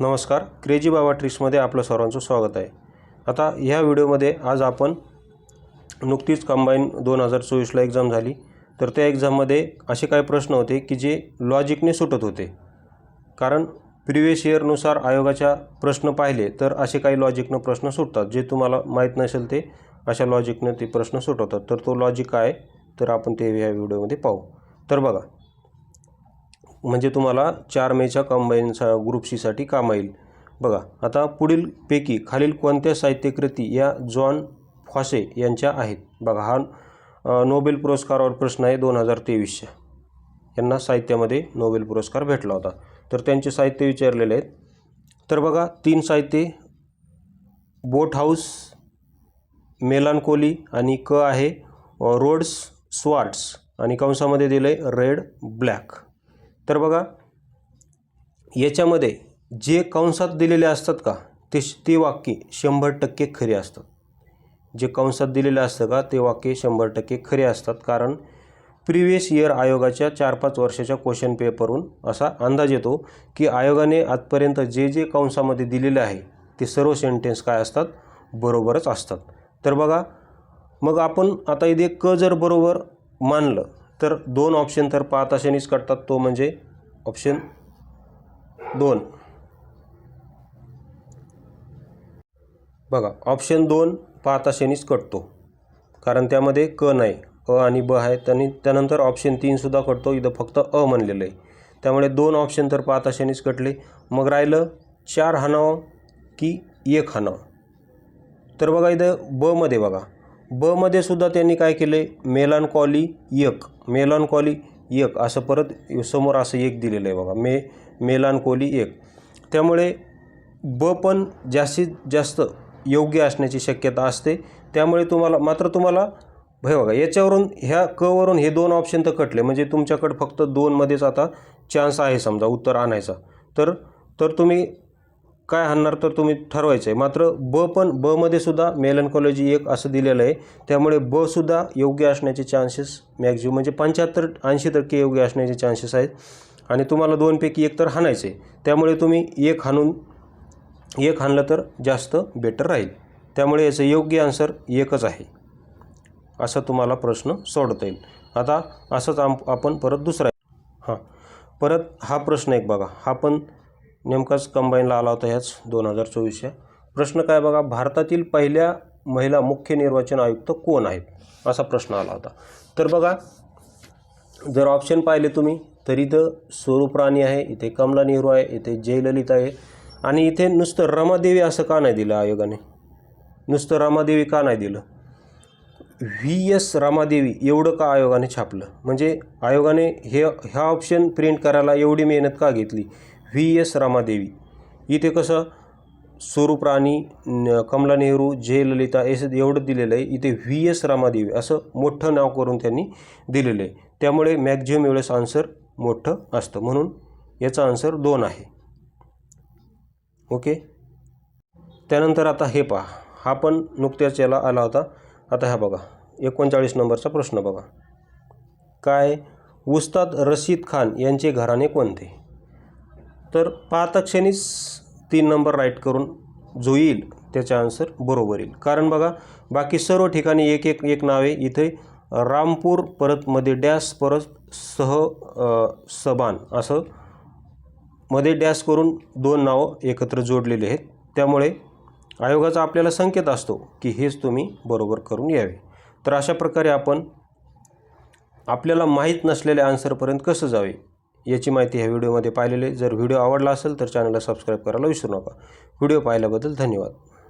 नमस्कार. क्रेजी बाबा ट्रिक्समध्ये आपलं सर्वांचं स्वागत आहे. आता ह्या व्हिडिओमध्ये आज आपण नुकतीच कंबाईन दोन हजार चोवीसला एक्झाम झाली. तर त्या एक्झाममध्ये असे काही प्रश्न होते की जे लॉजिकने सुटत होते. कारण प्रिवियस इयरनुसार आयोगाच्या प्रश्न पाहिले तर असे काही लॉजिकनं प्रश्न सुटतात. जे तुम्हाला माहीत नसेल ते अशा लॉजिकनं ते प्रश्न सुटवतात. तर तो लॉजिक काय? आहे? तर आपण ते ह्या व्हिडिओमध्ये पाहू. तर बघा म्हणजे तुम्हाला चार मेच्या कंबाईनचा ग्रुप सीसाठी काम येईल. बघा आता पुढीलपैकी खालील कोणत्या साहित्यकृती या जॉन फॉसे यांच्या आहेत? बघा हा नोबेल पुरस्कारावर प्रश्न आहे दोन हजार तेवीसच्या. यांना साहित्यामध्ये नोबेल पुरस्कार भेटला होता. तर त्यांचे साहित्य विचारलेले आहेत. तर बघा तीन साहित्य बोट हाऊस मेलानकोली आणि क आहे रोड्स स्वार्ट्स. आणि कंसामध्ये दिलं आहे रेड ब्लॅक. तर बघा याच्यामध्ये जे कंसात दिलेले असतात का ते ते वाक्य शंभर टक्के खरे असतात. जे कंसात दिलेले असतं का ते वाक्य शंभर टक्के खरे असतात. कारण प्रिवियस इयर आयोगाच्या चार पाच वर्षाच्या क्वेश्चन पेपरहून असा अंदाज येतो की आयोगाने आजपर्यंत जे जे कंसामध्ये दिलेले आहे ते सर्व सेंटेन्स काय असतात? बरोबरच असतात. तर बघा मग आपण आता इथे क जर बरोबर मानलं तर दोन ऑप्शन तर पाच अशानेच कटतात. तो म्हणजे ऑप्शन दोन. बघा ऑप्शन दोन पाच अशानेच कटतो. कारण त्यामध्ये क नाही. अ आणि ब आहे आणि त्यानंतर ऑप्शन तीनसुद्धा कटतो. इथं फक्त अ म्हणलेलं आहे. त्यामुळे दोन ऑप्शन तर पाच अशानेच कटले. मग राहिलं चार हाणावं की एक हाणावं. तर बघा इथं बमध्ये बघा. बमध्ये सुद्धा त्यांनी काय केलं मेलान कॉली एक मेलान कॉली एक असं परत समोर असं एक दिलेलं आहे बघा. मे मेलान कोली एक त्यामुळे ब पण जास्तीत जास्त योग्य असण्याची शक्यता असते. त्यामुळे तुम्हाला मात्र तुम्हाला हे बघा याच्यावरून ह्या कवरून हे दोन ऑप्शन तर कटले. म्हणजे तुमच्याकडे फक्त दोनमध्येच आता चान्स आहे समजा उत्तर आणायचा. तर तर तुम्ही काय हाणणार तर तुम्ही ठरवायचं आहे. मात्र ब पण बमध्ये सुद्धा मेलनकॉलॉजी एक असं दिलेलं आहे. त्यामुळे बसुद्धा योग्य असण्याचे चान्सेस मॅक्झिमम म्हणजे पंच्याहत्तर ऐंशी टक्के योग्य असण्याचे चान्सेस आहेत. आणि तुम्हाला दोनपैकी एक तर हाणायचं आहे त्यामुळे तुम्ही एक हाणून एक हाणलं तर जास्त बेटर राहील. त्यामुळे याचं योग्य आन्सर एकच आहे. असा तुम्हाला प्रश्न सोडता येईल. आता असंच आम आपण परत दुसरा हां. परत हा प्रश्न एक बघा. हा पण नेमकाच कंबाईनला आला होता ह्याच दोन हजार चोवीसच्या. प्रश्न काय बघा भारतातील पहिल्या महिला मुख्य निर्वाचन आयुक्त कोण आहेत? असा प्रश्न आला होता. तर बघा जर ऑप्शन पाहिले तुम्ही तर इथं स्वरूप राणी आहे इथे कमला नेहरू आहे इथे जयललिता आहे आणि इथे नुसतं रमादेवी असं का नाही दिलं आयोगाने? नुसतं रमादेवी का नाही दिलं? व्ही एस रमादेवी एवढं का आयोगाने छापलं? म्हणजे आयोगाने हे ह्या ऑप्शन प्रिंट करायला एवढी मेहनत का घेतली? व्ही. एस. रामादेवी. इथे कसं स्वरूप राणी कमला नेहरू जयललिता एस एवढं दिलेलं आहे. इथे व्ही. एस. रामादेवी असं मोठं नाव करून त्यांनी दिलेलं आहे. त्यामुळे मॅक्झिमम वेळेस आन्सर मोठं असतं. म्हणून याचा आन्सर दोन आहे. ओके? त्यानंतर आता हे पहा. हा पण नुकत्याच याला आला होता. आता ह्या बघा. एकोणचाळीस नंबरचा प्रश्न बघा. काय? उस्ताद रशीद खान यांचे घराणे कोणते? तर पाहताक्षणीच तीन नंबर राईट करून जो येईल त्याचा आन्सर बरोबर येईल. कारण बघा बाकी सर्व ठिकाणी एक एक एक नावे इथे रामपूर परत मध्ये डॅश परत सह सबान असं मध्ये डॅश करून दोन नावं एकत्र जोडलेले आहेत. त्यामुळे आयोगाचा आपल्याला संकेत असतो की हेच तुम्ही बरोबर करून यावे. तर अशा प्रकारे आपण आपल्याला माहीत नसलेल्या आन्सरपर्यंत कसं जावे? याची माहिती ह्या व्हिडिओमध्ये पाहिलेली जर व्हिडिओ आवडला असेल तर चॅनलला सबस्क्राईब करायला विसरू नका. व्हिडिओ पाहिल्याबद्दल धन्यवाद.